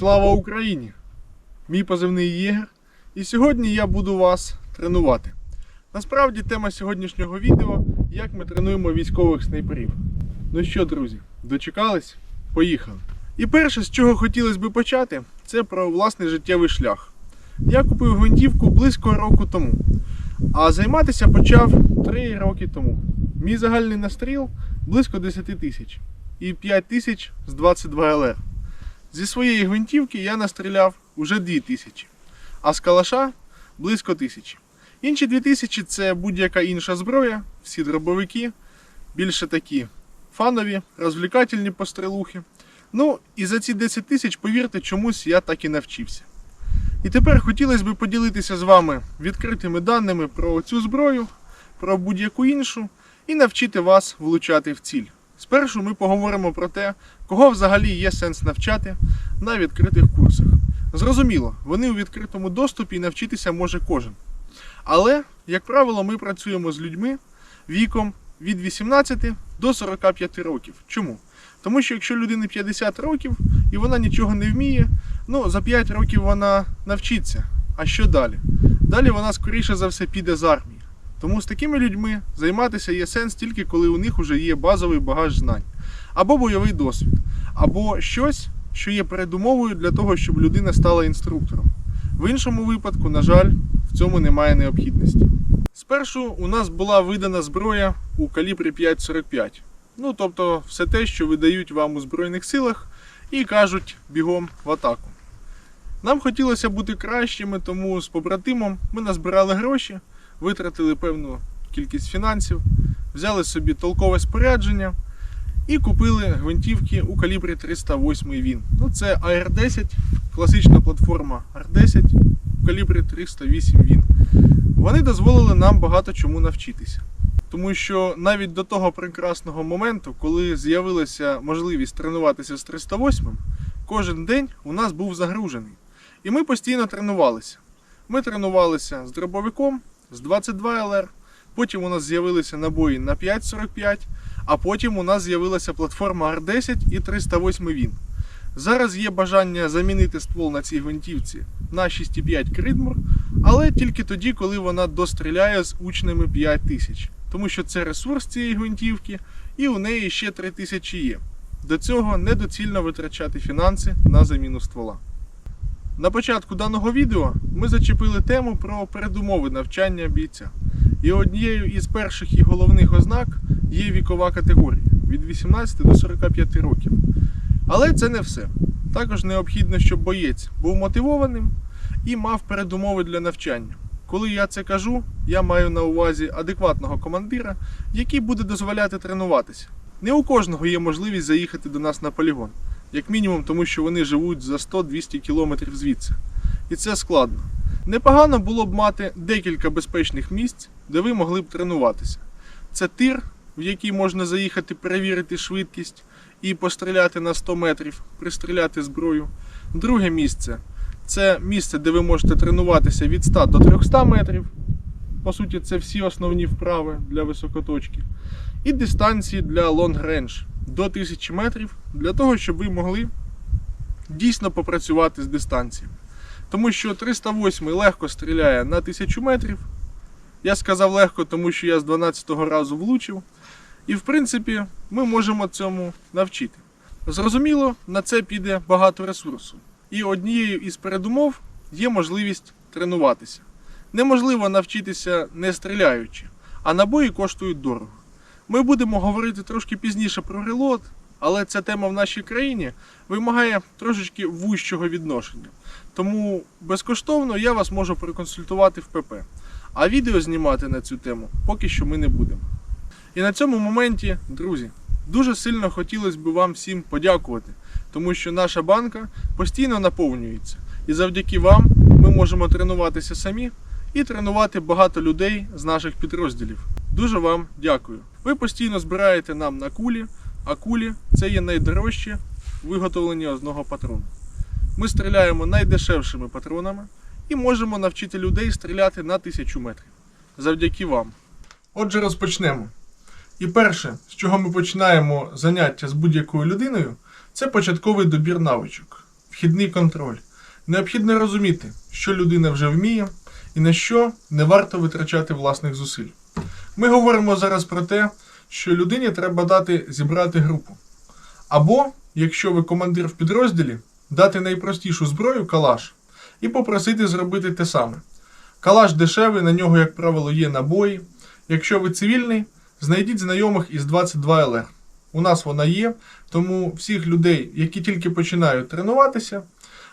Слава Україні! Мій позивний Єгер. І сьогодні я буду вас тренувати. Насправді тема сьогоднішнього відео як ми тренуємо військових снайперів. Ну що, друзі, дочекались? Поїхали. І перше, з чого хотілося би почати, це про власний життєвий шлях. Я купив гвинтівку близько року тому, а займатися почав 3 роки тому. Мій загальний настріл близько 10 тисяч і 5 тисяч з 22 ЛР. Зі своєї гвинтівки я настріляв уже 2 тисячі, а з калаша близько тисячі. Інші 2 тисячі це будь-яка інша зброя, всі дробовики, більше такі фанові, розвлікательні пострілухи. Ну і за ці 10 тисяч, повірте, чомусь я так і навчився. І тепер хотілося б поділитися з вами відкритими даними про цю зброю, про будь-яку іншу, і навчити вас влучати в ціль. Спершу ми поговоримо про те, кого взагалі є сенс навчати на відкритих курсах. Зрозуміло, вони у відкритому доступі і навчитися може кожен. Але, як правило, ми працюємо з людьми віком від 18 до 45 років. Чому? Тому що якщо людині 50 років і вона нічого не вміє, ну за 5 років вона навчиться. А що далі? Далі вона скоріше за все піде з армії. Тому з такими людьми займатися є сенс тільки коли у них вже є базовий багаж знань, або бойовий досвід, або щось, що є передумовою для того, щоб людина стала інструктором. В іншому випадку, на жаль, в цьому немає необхідності. Спершу у нас була видана зброя у калібрі 5,45. Ну, тобто, все те, що видають вам у Збройних силах і кажуть бігом в атаку. Нам хотілося бути кращими, тому з побратимом ми назбирали гроші, витратили певну кількість фінансів, взяли собі толкове спорядження і купили гвинтівки у калібрі 308 він. Ну, це AR-10, класична платформа R10 у калібрі 308 він. Вони дозволили нам багато чому навчитися. Тому що навіть до того прекрасного моменту, коли з'явилася можливість тренуватися з 308, кожен день у нас був загружений. І ми постійно тренувалися. Ми тренувалися з дробовиком, з 22 ЛР, потім у нас з'явилися набої на 5,45, а потім у нас з'явилася платформа R10 і 308 він. Зараз є бажання замінити ствол на цій гвинтівці на 6,5 Кридмур, але тільки тоді, коли вона достріляє з учнями 5000. Тому що це ресурс цієї гвинтівки, і у неї ще 3000 є. До цього недоцільно витрачати фінанси на заміну ствола. На початку даного відео ми зачепили тему про передумови навчання бійця. І однією із перших і головних ознак є вікова категорія від 18 до 45 років. Але це не все. Також необхідно, щоб боєць був мотивованим і мав передумови для навчання. Коли я це кажу, я маю на увазі адекватного командира, який буде дозволяти тренуватися. Не у кожного є можливість заїхати до нас на полігон, як мінімум, тому що вони живуть за 100-200 кілометрів звідси. І це складно. Непогано було б мати декілька безпечних місць, де ви могли б тренуватися. Це тир, в який можна заїхати перевірити швидкість і постріляти на 100 метрів, пристріляти зброю. Друге місце це місце, де ви можете тренуватися від 100 до 300 метрів. По суті, це всі основні вправи для високоточки. І дистанції для range до 1000 метрів, для того, щоб ви могли дійсно попрацювати з дистанціями. Тому що 308 легко стріляє на 1000 метрів. Я сказав легко, тому що я з 12-го разу влучив. І в принципі ми можемо цьому навчити. Зрозуміло, на це піде багато ресурсу. І однією із передумов є можливість тренуватися. Неможливо навчитися не стріляючи, а набої коштують дорого. Ми будемо говорити трошки пізніше про релот, але ця тема в нашій країні вимагає трошечки вущого відношення. Тому безкоштовно я вас можу проконсультувати в ПП. А відео знімати на цю тему поки що ми не будемо. І на цьому моменті, друзі, дуже сильно хотілося б вам всім подякувати, тому що наша банка постійно наповнюється. І завдяки вам ми можемо тренуватися самі і тренувати багато людей з наших підрозділів. Дуже вам дякую. Ви постійно збираєте нам на кулі, а кулі це є найдорожче виготовлення одного патрону. Ми стріляємо найдешевшими патронами і можемо навчити людей стріляти на тисячу метрів. Завдяки вам. Отже, розпочнемо. І перше, з чого ми починаємо заняття з будь-якою людиною, це початковий добір навичок. вхідний контроль. Необхідно розуміти, що людина вже вміє і на що не варто витрачати власних зусиль. Ми говоримо зараз про те, що людині треба дати зібрати групу. Або, якщо ви командир в підрозділі, дати найпростішу зброю калаш і попросити зробити те саме. Калаш дешевий, на нього, як правило, є набої. Якщо ви цивільний, знайдіть знайомих із 22 ЛР. У нас вона є, тому всіх людей, які тільки починають тренуватися,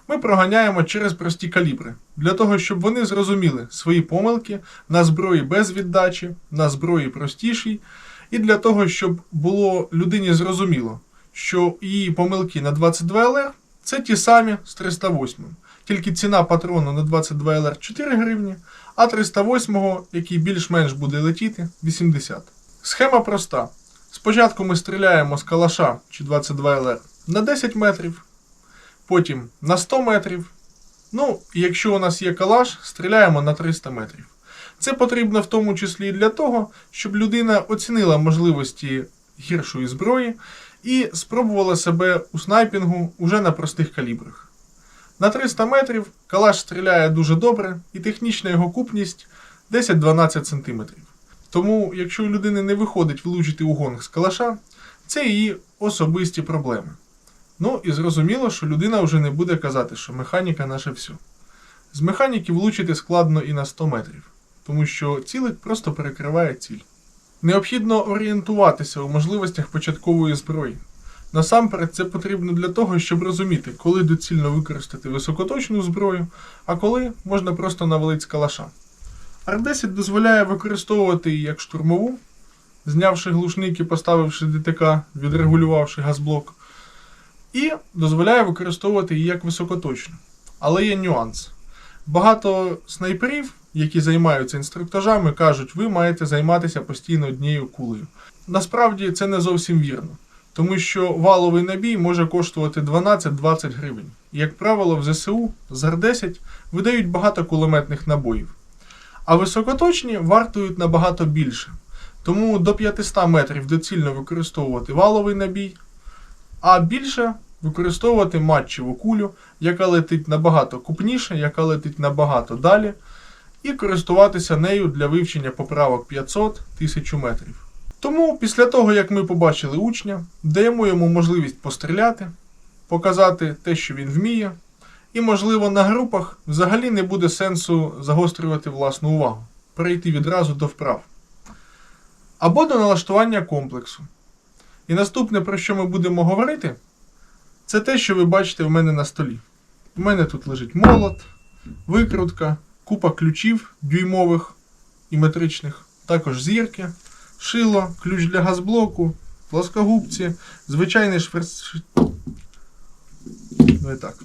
ми проганяємо через прості калібри, для того, щоб вони зрозуміли свої помилки на зброї без віддачі, на зброї простішій, і для того, щоб було людині зрозуміло, що її помилки на 22 ЛР це ті самі з 308. Тільки ціна патрону на 22 ЛР 4 гривні, а 308, який більш-менш буде летіти, 80. Схема проста. Спочатку ми стріляємо з калаша чи 22 ЛР на 10 метрів, потім на 100 метрів. Ну, якщо у нас є калаш, стріляємо на 300 метрів. Це потрібно в тому числі для того, щоб людина оцінила можливості гіршої зброї і спробувала себе у снайпінгу уже на простих калібрах. На 300 метрів калаш стріляє дуже добре, і технічна його купність 10-12 см. Тому, якщо у людини не виходить влучити у гонг з калаша, це її особисті проблеми. Ну і зрозуміло, що людина вже не буде казати, що механіка наше все. З механіки влучити складно і на 100 метрів, тому що цілик просто перекриває ціль. Необхідно орієнтуватися у можливостях початкової зброї. Насамперед, це потрібно для того, щоб розуміти, коли доцільно використати високоточну зброю, а коли можна просто навалити з калаша. Ар-10 дозволяє використовувати її як штурмову, знявши глушник і поставивши ДТК, відрегулювавши газблок, і дозволяє використовувати її як високоточну. Але є нюанс. Багато снайперів, які займаються інструктажами, кажуть, ви маєте займатися постійно однією кулею. Насправді це не зовсім вірно, тому що валовий набій може коштувати 12-20 гривень. І, як правило, в ЗСУ з Ар-10 видають багато кулеметних набоїв. А високоточні вартують набагато більше. Тому до 500 метрів доцільно використовувати валовий набій, а більше використовувати матчеву кулю, яка летить набагато купніше, яка летить набагато далі, і користуватися нею для вивчення поправок 500-1000 метрів. Тому після того, як ми побачили учня, даємо йому можливість постріляти, показати те, що він вміє, і, можливо, на групах взагалі не буде сенсу загострювати власну увагу, перейти відразу до вправ. Або до налаштування комплексу. І наступне, про що ми будемо говорити, це те, що ви бачите в мене на столі. У мене тут лежить молот, викрутка, купа ключів дюймових і метричних, також зірки, шило, ключ для газблоку, плоскогубці, звичайний шверц. Ну і так.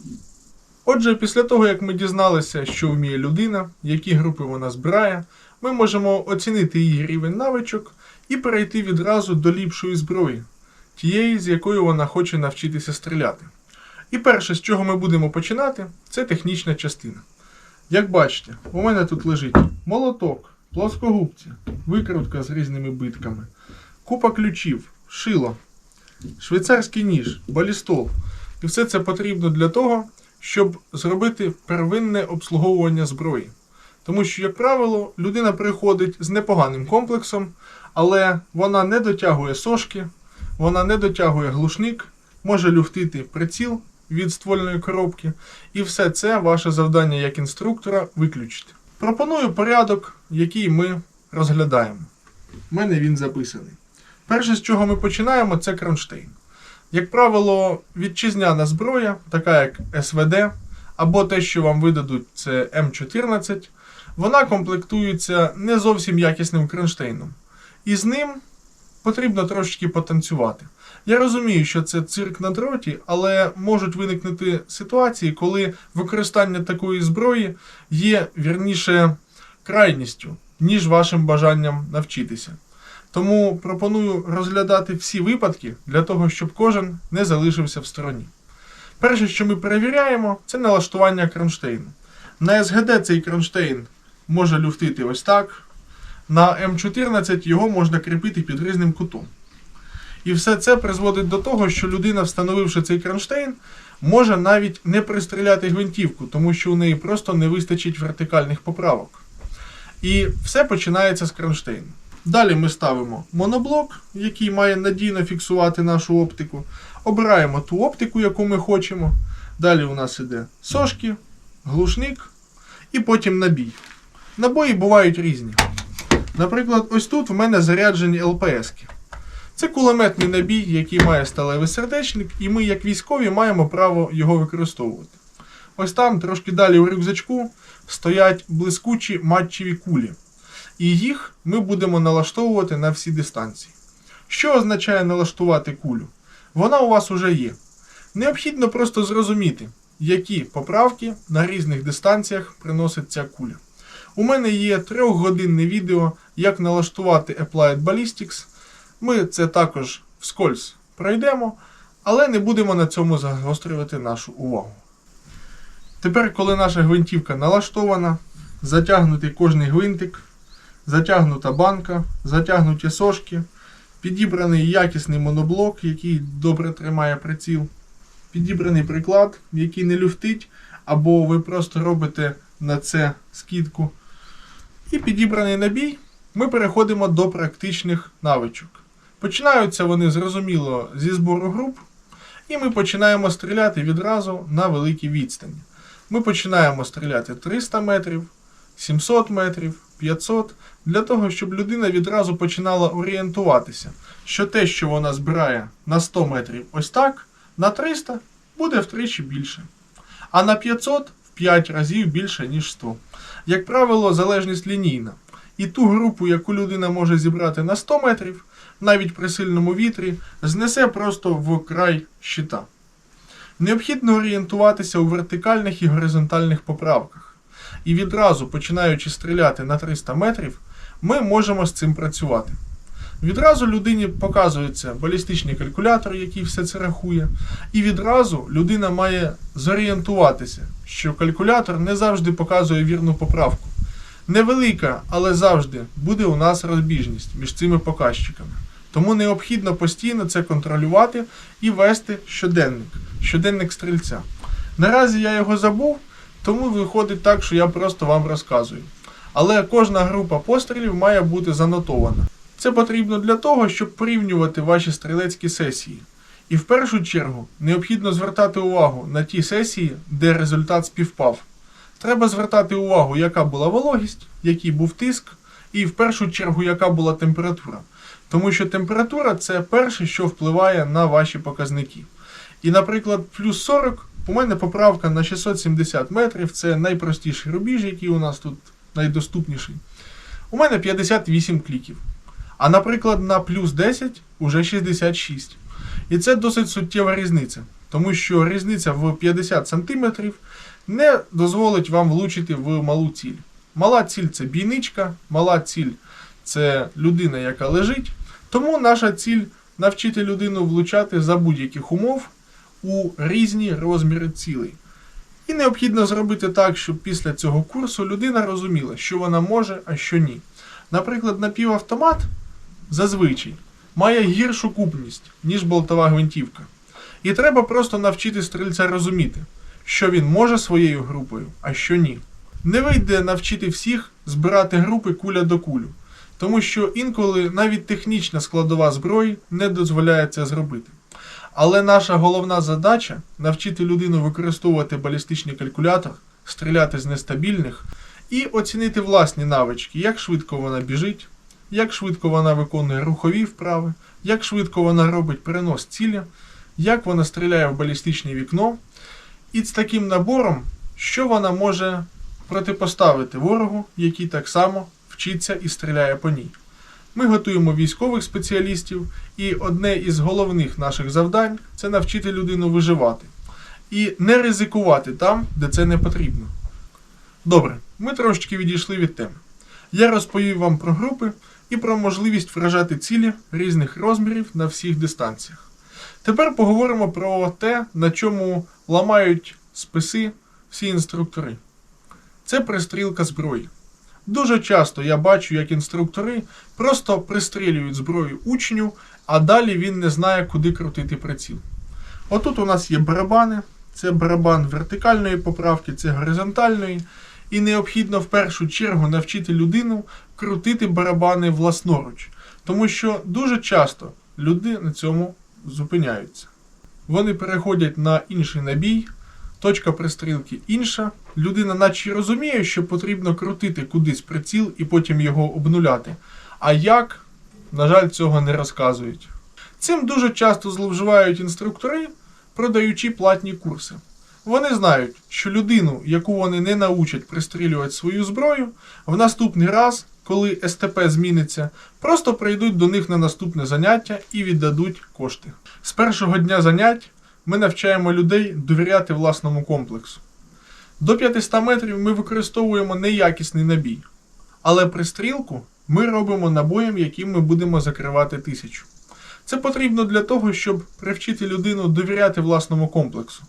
Отже, після того, як ми дізналися, що вміє людина, які групи вона збирає, ми можемо оцінити її рівень навичок і перейти відразу до ліпшої зброї, тієї, з якою вона хоче навчитися стріляти. І перше, з чого ми будемо починати, це технічна частина. Як бачите, у мене тут лежить молоток, плоскогубці, викрутка з різними битками, купа ключів, шило, швейцарський ніж, балістол. І все це потрібно для того, щоб зробити первинне обслуговування зброї. Тому що, як правило, людина приходить з непоганим комплексом, але вона не дотягує сошки, вона не дотягує глушник, може люфтити приціл від ствольної коробки, і все це ваше завдання як інструктора виключити. Пропоную порядок, який ми розглядаємо. У мене він записаний. Перше, з чого ми починаємо, це кронштейн. Як правило, вітчизняна зброя, така як СВД, або те, що вам видадуть, це М14, вона комплектується не зовсім якісним кронштейном. І з ним потрібно трошечки потанцювати. Я розумію, що це цирк на дроті, але можуть виникнути ситуації, коли використання такої зброї є вірніше крайністю, ніж вашим бажанням навчитися. Тому пропоную розглядати всі випадки для того, щоб кожен не залишився в стороні. Перше, що ми перевіряємо, це налаштування кронштейну. На СГД цей кронштейн може люфтити ось так. На М14 його можна кріпити під різним кутом. І все це призводить до того, що людина, встановивши цей кронштейн, може навіть не пристріляти гвинтівку, тому що у неї просто не вистачить вертикальних поправок. І все починається з кронштейну. Далі ми ставимо моноблок, який має надійно фіксувати нашу оптику. Обираємо ту оптику, яку ми хочемо. Далі у нас іде сошки, глушник і потім набій. Набої бувають різні. Наприклад, ось тут в мене заряджені ЛПСки. Це кулеметний набій, який має сталевий сердечник, і ми, як військові, маємо право його використовувати. Ось там, трошки далі у рюкзачку, стоять блискучі матчеві кулі. І їх ми будемо налаштовувати на всі дистанції. Що означає налаштувати кулю? Вона у вас уже є. Необхідно просто зрозуміти, які поправки на різних дистанціях приносить ця куля. У мене є трьохгодинне відео, як налаштувати Applied Ballistics. Ми це також вскользь пройдемо, але не будемо на цьому загострювати нашу увагу. Тепер, коли наша гвинтівка налаштована, затягнутий кожний гвинтик, затягнута банка, затягнуті сошки, підібраний якісний моноблок, який добре тримає приціл, підібраний приклад, який не люфтить, або ви просто робите на це скидку. І підібраний набій, ми переходимо до практичних навичок. Починаються вони зрозуміло зі збору груп, і ми починаємо стріляти відразу на великій відстані. Ми починаємо стріляти 300 метрів, 700 метрів, 500, для того, щоб людина відразу починала орієнтуватися, що те, що вона збирає на 100 метрів ось так, на 300 буде втричі більше. А на 500 в 5 разів більше, ніж 100. Як правило, залежність лінійна. І ту групу, яку людина може зібрати на 100 метрів, навіть при сильному вітрі, знесе просто в край щита. Необхідно орієнтуватися у вертикальних і горизонтальних поправках. І відразу, починаючи стріляти на 300 метрів, ми можемо з цим працювати. Відразу людині показується балістичний калькулятор, який все це рахує, і відразу людина має зорієнтуватися, що калькулятор не завжди показує вірну поправку. Невелика, але завжди буде у нас розбіжність між цими показчиками. Тому необхідно постійно це контролювати і вести щоденник, щоденник стрільця. Наразі я його забув, тому виходить так, що я просто вам розказую. Але кожна група пострілів має бути занотована. Це потрібно для того, щоб порівнювати ваші стрілецькі сесії. І в першу чергу необхідно звертати увагу на ті сесії, де результат співпав. Треба звертати увагу, яка була вологість, який був тиск, і в першу чергу, яка була температура. Тому що температура це перше, що впливає на ваші показники. І, наприклад, плюс 40 у мене поправка на 670 метрів, це найпростіший рубіж, який у нас тут найдоступніший. У мене 58 кліків. А наприклад, на плюс 10 уже 66. І це досить суттєва різниця, тому що різниця в 50 см не дозволить вам влучити в малу ціль. Мала ціль це бійничка, мала ціль це людина, яка лежить. Тому наша ціль навчити людину влучати за будь-яких умов у різні розміри цілей. І необхідно зробити так, щоб після цього курсу людина розуміла, що вона може, а що ні. Наприклад, напівавтомат зазвичай має гіршу купність, ніж болтова гвинтівка. І треба просто навчити стрільця розуміти, що він може своєю групою, а що ні. Не вийде навчити всіх збирати групи куля до кулю, тому що інколи навіть технічна складова зброї не дозволяє це зробити. Але наша головна задача навчити людину використовувати балістичний калькулятор, стріляти з нестабільних і оцінити власні навички, як швидко вона біжить, як швидко вона виконує рухові вправи, як швидко вона робить перенос цілі, як вона стріляє в балістичне вікно. І з таким набором, що вона може протипоставити ворогу, який так само вчиться і стріляє по ній. Ми готуємо військових спеціалістів, і одне із головних наших завдань це навчити людину виживати і не ризикувати там, де це не потрібно. Добре, ми трошечки відійшли від теми. Я розповів вам про групи і про можливість вражати цілі різних розмірів на всіх дистанціях. Тепер поговоримо про те, на чому ламають списи всі інструктори. Це пристрілка зброї. Дуже часто я бачу, як інструктори просто пристрілюють зброю учню а далі він не знає, куди крутити приціл. Отут у нас є барабани. Це барабан вертикальної поправки, це горизонтальної. І необхідно в першу чергу навчити людину крутити барабани власноруч. Тому що дуже часто люди на цьому зупиняються. Вони переходять на інший набій, точка пристрілки інша. Людина наче розуміє, що потрібно крутити кудись приціл і потім його обнуляти. А як, на жаль, цього не розказують. Цим дуже часто зловживають інструктори, продаючи платні курси. Вони знають, що людину, яку вони не научать пристрілювати свою зброю, в наступний раз, коли СТП зміниться, просто прийдуть до них на наступне заняття і віддадуть кошти. З першого дня занять ми навчаємо людей довіряти власному комплексу. До 500 метрів ми використовуємо неякісний набій, але пристрілку ми робимо набоєм, яким ми будемо закривати тисячу. Це потрібно для того, щоб привчити людину довіряти власному комплексу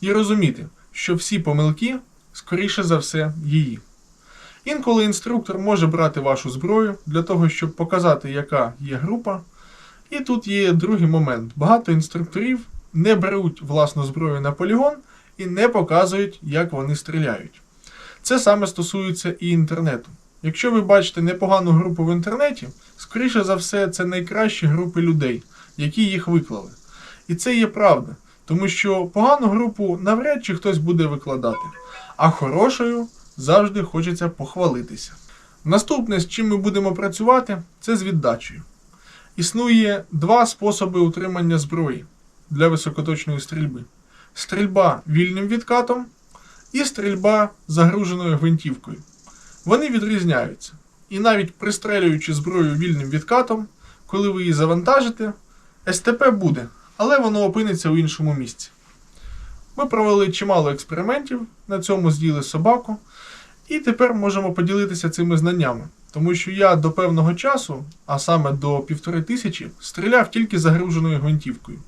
і розуміти, що всі помилки, скоріше за все, її. Інколи інструктор може брати вашу зброю для того, щоб показати, яка є група. І тут є другий момент. Багато інструкторів не беруть власну зброю на полігон і не показують, як вони стріляють. Це саме стосується і інтернету. Якщо ви бачите непогану групу в інтернеті, скоріше за все, це найкращі групи людей, які їх виклали. І це є правда, тому що погану групу навряд чи хтось буде викладати, а хорошою завжди хочеться похвалитися. Наступне, з чим ми будемо працювати, це з віддачею. Існує два способи утримання зброї для високоточної стрільби: стрільба вільним відкатом і стрільба загруженою гвинтівкою. Вони відрізняються. І навіть пристрелюючи зброю вільним відкатом, коли ви її завантажите, СТП буде, але воно опиниться у іншому місці. Ми провели чимало експериментів, на цьому з'їли собаку, і тепер можемо поділитися цими знаннями. Тому що я до певного часу, а саме до півтори тисячі, стріляв тільки загруженою гвинтівкою.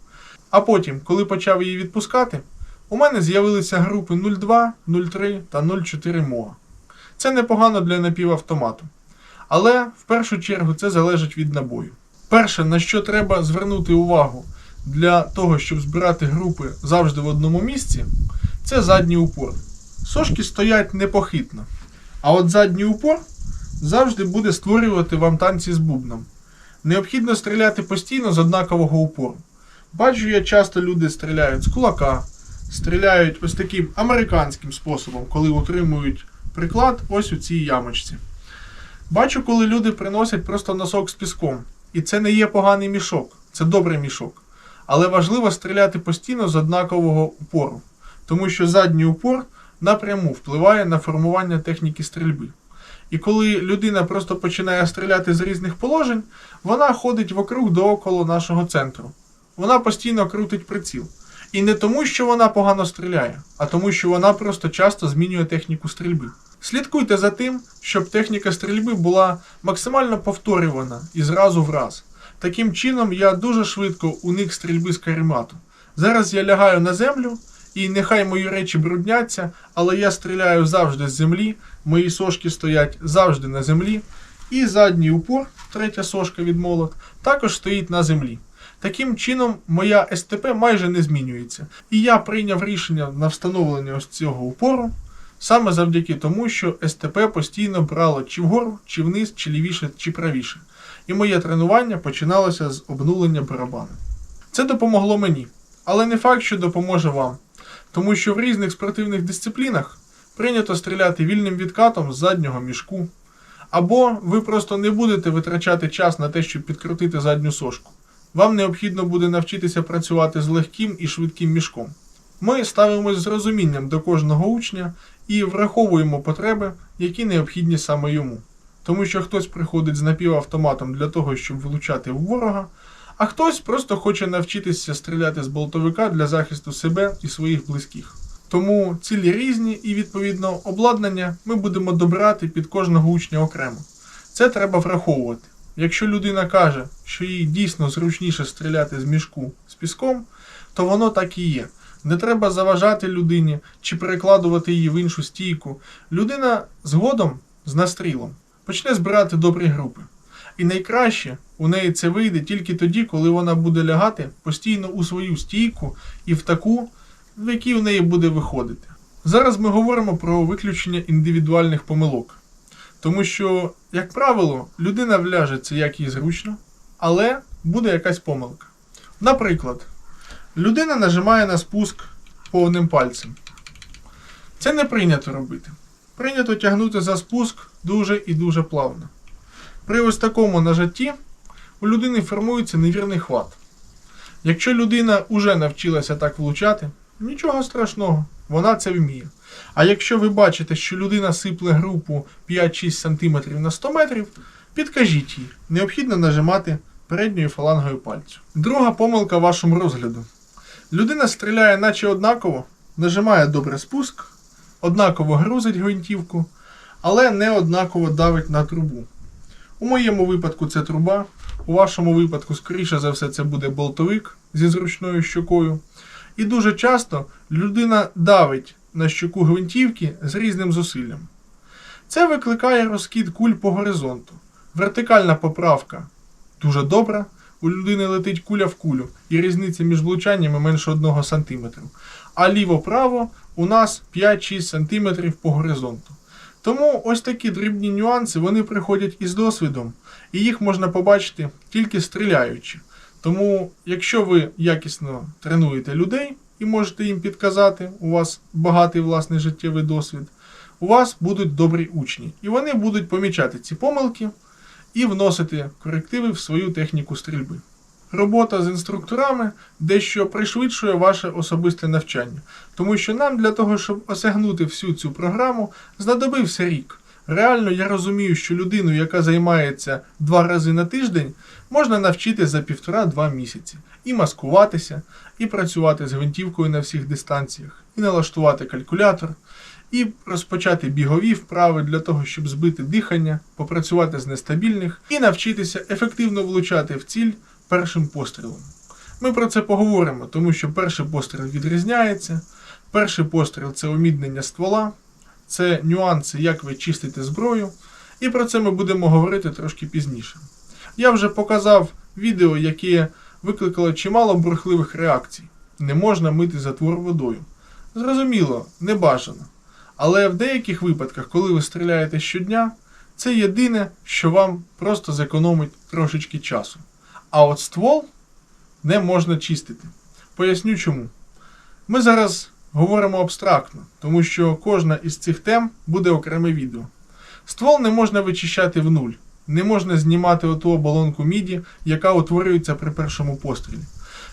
А потім, коли почав її відпускати, у мене з'явилися групи 02, 03 та 04 МОА. Це непогано для напівавтомату. Але в першу чергу це залежить від набою. Перше, на що треба звернути увагу для того, щоб збирати групи завжди в одному місці, це задній упор. Сошки стоять непохитно. А от задній упор завжди буде створювати вам танці з бубном. Необхідно стріляти постійно з однакового упору. Бачу, я часто люди стріляють з кулака, стріляють ось таким американським способом, коли утримують приклад ось у цій ямочці. Бачу, коли люди приносять просто носок з піском. І це не є поганий мішок, це добрий мішок. Але важливо стріляти постійно з однакового упору, тому що задній упор напряму впливає на формування техніки стрільби. І коли людина просто починає стріляти з різних положень, вона ходить вокруг дооколо нашого центру. Вона постійно крутить приціл. І не тому, що вона погано стріляє, а тому, що вона просто часто змінює техніку стрільби. Слідкуйте за тим, щоб техніка стрільби була максимально повторювана і зразу в раз. Таким чином, я дуже швидко уник стрільби з каремату. Зараз я лягаю на землю, і нехай мої речі брудняться, але я стріляю завжди з землі, мої сошки стоять завжди на землі, і задній упор, третя сошка від молот, також стоїть на землі. Таким чином, моя СТП майже не змінюється. І я прийняв рішення на встановлення ось цього упору саме завдяки тому, що СТП постійно брало чи вгору, чи вниз, чи лівіше, чи правіше. І моє тренування починалося з обнулення барабану. Це допомогло мені, але не факт, що допоможе вам, тому що в різних спортивних дисциплінах прийнято стріляти вільним відкатом з заднього мішку. Або ви просто не будете витрачати час на те, щоб підкрутити задню сошку. Вам необхідно буде навчитися працювати з легким і швидким мішком. Ми ставимось з розумінням до кожного учня і враховуємо потреби, які необхідні саме йому. Тому що хтось приходить з напівавтоматом для того, щоб влучати в ворога, а хтось просто хоче навчитися стріляти з болтовика для захисту себе і своїх близьких. Тому цілі різні і, відповідно, обладнання ми будемо добирати під кожного учня окремо. Це треба враховувати. Якщо людина каже, що їй дійсно зручніше стріляти з мішку з піском, то воно так і є. Не треба заважати людині чи перекладувати її в іншу стійку. Людина згодом з настрілом почне збирати добрі групи. І найкраще у неї це вийде тільки тоді, коли вона буде лягати постійно у свою стійку і в таку, в якій у неї буде виходити. Зараз ми говоримо про виключення індивідуальних помилок. Тому що, як правило, людина вляжеться як їй зручно, але буде якась помилка. Наприклад, людина нажимає на спуск повним пальцем. Це не прийнято робити. Прийнято тягнути за спуск дуже і дуже плавно. При ось такому нажатті у людини формується невірний хват. Якщо людина вже навчилася так влучати, нічого страшного, вона це вміє. А якщо ви бачите, що людина сипле групу 5-6 см на 100 метрів, підкажіть їй, необхідно нажимати передньою фалангою пальцю. Друга помилка вашому розгляду. Людина стріляє наче однаково, нажимає добре спуск, однаково грузить гвинтівку, але не однаково давить на трубу. У моєму випадку це труба, у вашому випадку, скоріше за все, це буде болтовик зі зручною щокою. І дуже часто людина давить на щоку гвинтівки з різним зусиллям. Це викликає розкид куль по горизонту. Вертикальна поправка дуже добра. У людини летить куля в кулю, і різниця між влучаннями менше 1 см. А ліво-право у нас 5-6 см по горизонту. Тому ось такі дрібні нюанси вони приходять із досвідом, і їх можна побачити тільки стріляючи. Тому, якщо ви якісно тренуєте людей і можете їм підказати, у вас багатий власний життєвий досвід, у вас будуть добрі учні, і вони будуть помічати ці помилки і вносити корективи в свою техніку стрільби. Робота з інструкторами дещо пришвидшує ваше особисте навчання, тому що нам для того, щоб осягнути всю цю програму, знадобився рік. Реально я розумію, що людину, яка займається два рази на тиждень, можна навчити за півтора-два місяці і маскуватися, і працювати з гвинтівкою на всіх дистанціях, і налаштувати калькулятор, і розпочати бігові вправи для того, щоб збити дихання, попрацювати з нестабільних і навчитися ефективно влучати в ціль першим пострілом. Ми про це поговоримо, тому що перший постріл відрізняється. Перший постріл це уміднення ствола, це нюанси, як ви чистите зброю, і про це ми будемо говорити трошки пізніше. Я вже показав відео, яке викликало чимало бурхливих реакцій. Не можна мити затвор водою. Зрозуміло, не бажано. Але в деяких випадках, коли ви стріляєте щодня, це єдине, що вам просто зекономить трошечки часу. А от ствол не можна чистити. Поясню чому. Ми зараз говоримо абстрактно, тому що кожна із цих тем буде окреме відео. Ствол не можна вичищати в нуль. Не можна знімати оту оболонку міді, яка утворюється при першому пострілі.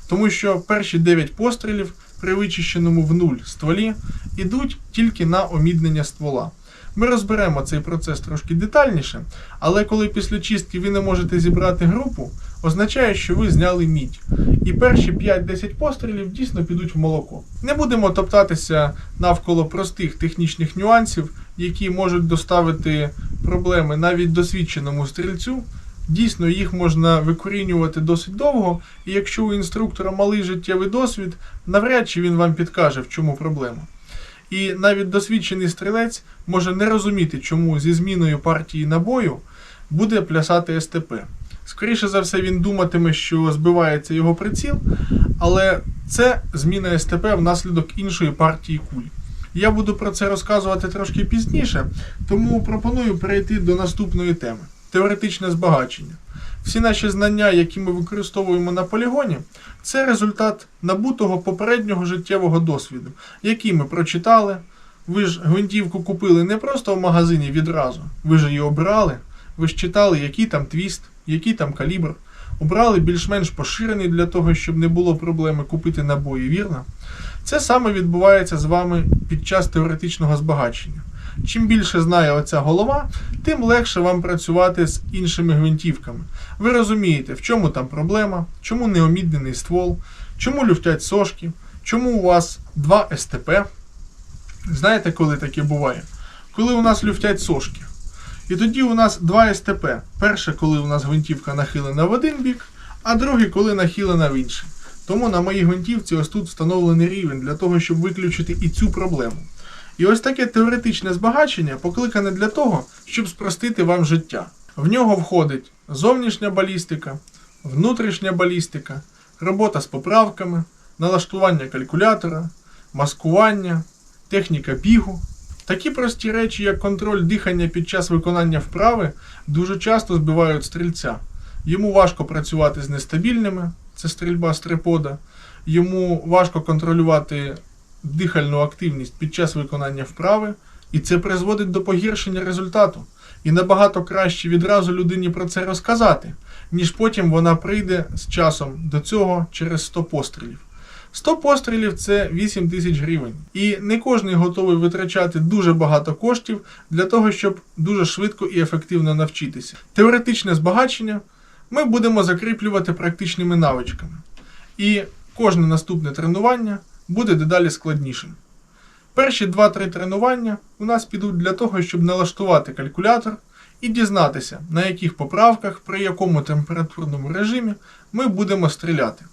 Тому що перші 9 пострілів при вичищеному в нуль стволі йдуть тільки на оміднення ствола. Ми розберемо цей процес трошки детальніше, але коли після чистки ви не можете зібрати групу, означає, що ви зняли мідь. І перші 5-10 пострілів дійсно підуть в молоко. Не будемо топтатися навколо простих технічних нюансів, які можуть доставити проблеми навіть досвідченому стрільцю. Дійсно, їх можна викорінювати досить довго, і якщо у інструктора малий життєвий досвід, навряд чи він вам підкаже, в чому проблема. І навіть досвідчений стрілець може не розуміти, чому зі зміною партії набою буде плясати СТП. Скоріше за все, він думатиме, що збивається його приціл, але це зміна СТП внаслідок іншої партії куль. Я буду про це розказувати трошки пізніше, тому пропоную перейти до наступної теми теоретичне збагачення. Всі наші знання, які ми використовуємо на полігоні, це результат набутого попереднього життєвого досвіду, який ми прочитали. Ви ж гвинтівку купили не просто в магазині відразу, ви ж її обрали, ви ж читали, який там твіст, який там калібр. Обрали більш-менш поширений для того, щоб не було проблеми купити набої, вірно? Це саме відбувається з вами під час теоретичного збагачення. Чим більше знає оця голова, тим легше вам працювати з іншими гвинтівками. Ви розумієте, в чому там проблема, чому не оміднений ствол, чому люфтять сошки, чому у вас два СТП. Знаєте, коли таке буває? Коли у нас люфтять сошки. І тоді у нас два СТП. Перше, коли у нас гвинтівка нахилена в один бік, а другий, коли нахилена в інший. Тому на моїй гвинтівці ось тут встановлений рівень для того, щоб виключити і цю проблему. І ось таке теоретичне збагачення покликане для того, щоб спростити вам життя. В нього входить зовнішня балістика, внутрішня балістика, робота з поправками, налаштування калькулятора, маскування, техніка бігу. Такі прості речі, як контроль дихання під час виконання вправи, дуже часто збивають стрільця. Йому важко працювати з нестабільними, це стрільба з трипода. Йому важко контролювати дихальну активність під час виконання вправи, і це призводить до погіршення результату. І набагато краще відразу людині про це розказати, ніж потім вона прийде з часом до цього через 100 пострілів. 100 пострілів це 8 тисяч гривень. І не кожен готовий витрачати дуже багато коштів для того, щоб дуже швидко і ефективно навчитися. Теоретичне збагачення ми будемо закріплювати практичними навичками. І кожне наступне тренування буде дедалі складнішим. Перші 2-3 тренування у нас підуть для того, щоб налаштувати калькулятор і дізнатися, на яких поправках, при якому температурному режимі ми будемо стріляти.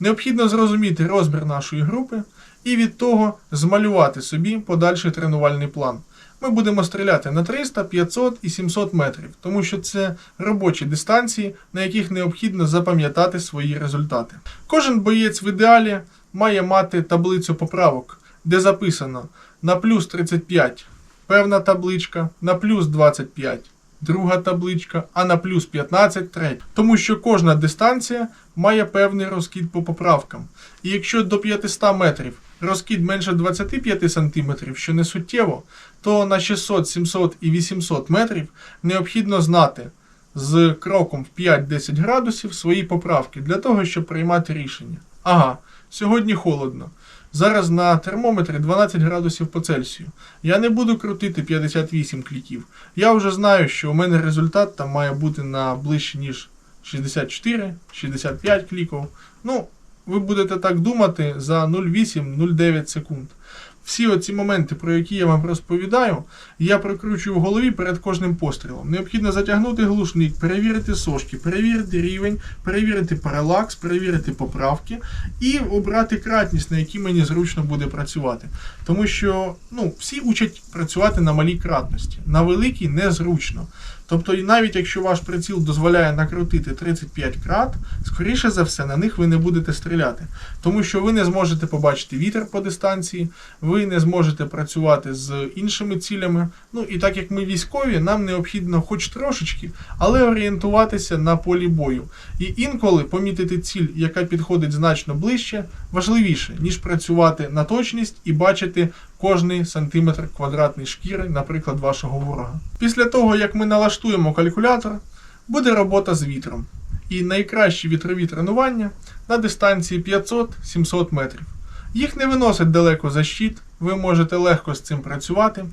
Необхідно зрозуміти розмір нашої групи і від того змалювати собі подальший тренувальний план. Ми будемо стріляти на 300, 500 і 700 метрів, тому що це робочі дистанції, на яких необхідно запам'ятати свої результати. Кожен боєць в ідеалі має мати таблицю поправок, де записано на плюс 35 певна табличка, на плюс 25 друга табличка, а на плюс 15 третя. Тому що кожна дистанція має певний розкид по поправкам. І якщо до 500 метрів розкид менше 25 см, що не суттєво, то на 600, 700 і 800 метрів необхідно знати з кроком в 5-10 градусів свої поправки для того, щоб приймати рішення. Ага, сьогодні холодно. Зараз на термометрі 12 градусів по Цельсію. Я не буду крутити 58 кліків. Я вже знаю, що у мене результат там має бути на ближче, ніж 64-65 кліків. Ну, ви будете так думати за 0,8-0,9 секунд. Всі оці моменти, про які я вам розповідаю, я прокручую в голові перед кожним пострілом. Необхідно затягнути глушник, перевірити сошки, перевірити рівень, перевірити паралакс, перевірити поправки і обрати кратність, на якій мені зручно буде працювати. Тому що ну, всі учать працювати на малій кратності, на великій незручно. Тобто, навіть якщо ваш приціл дозволяє накрутити 35 крат, скоріше за все на них ви не будете стріляти, тому що ви не зможете побачити вітер по дистанції, ви не зможете працювати з іншими цілями. Ну і так як ми військові, нам необхідно хоч трошечки, але орієнтуватися на полі бою. І інколи помітити ціль, яка підходить значно ближче, важливіше, ніж працювати на точність і бачити кожний сантиметр квадратний шкіри, наприклад, вашого ворога. Після того, як ми налаштуємо калькулятор, буде робота з вітром. І найкращі вітрові тренування на дистанції 500-700 метрів. Їх не виносить далеко за щит, ви можете легко з цим працювати.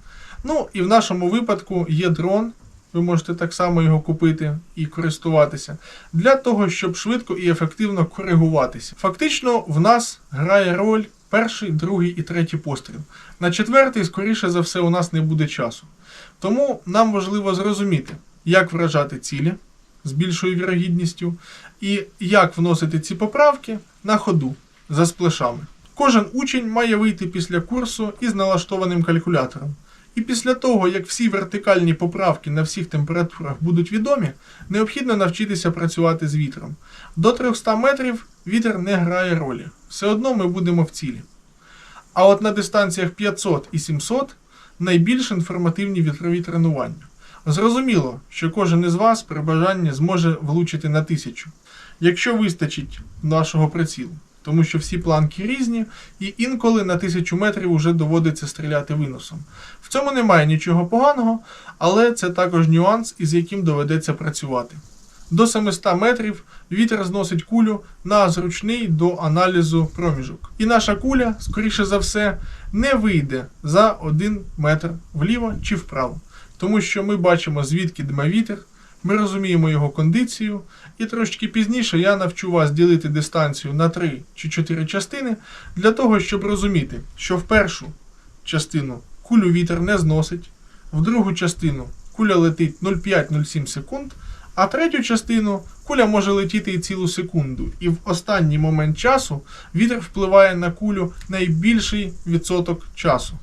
Ну і в нашому випадку є дрон. Ви можете так само його купити і користуватися для того, щоб швидко і ефективно коригуватися. Фактично, в нас грає роль перший, другий і третій постріл. На четвертий, скоріше за все, у нас не буде часу. Тому нам важливо зрозуміти, як вражати цілі з більшою вірогідністю, і як вносити ці поправки на ходу за сплешами. Кожен учень має вийти після курсу із налаштованим калькулятором. І після того, як всі вертикальні поправки на всіх температурах будуть відомі, необхідно навчитися працювати з вітром. До 300 метрів вітер не грає ролі. Все одно ми будемо в цілі. А от на дистанціях 500 і 700 найбільш інформативні вітрові тренування. Зрозуміло, що кожен із вас при бажанні зможе влучити на тисячу, якщо вистачить нашого прицілу. Тому що всі планки різні, і інколи на тисячу метрів вже доводиться стріляти виносом. В цьому немає нічого поганого, але це також нюанс, із яким доведеться працювати. До 700 метрів вітер зносить кулю на зручний до аналізу проміжок. І наша куля, скоріше за все, не вийде за 1 метр вліво чи вправо. Тому що ми бачимо, звідки дме вітер, ми розуміємо його кондицію, і трошки пізніше я навчу вас ділити дистанцію на 3 чи 4 частини для того, щоб розуміти, що в першу частину кулю вітер не зносить, в другу частину куля летить 0,5-0,7 секунд, а третю частину куля може летіти і цілу секунду. І в останній момент часу вітер впливає на кулю найбільший відсоток часу.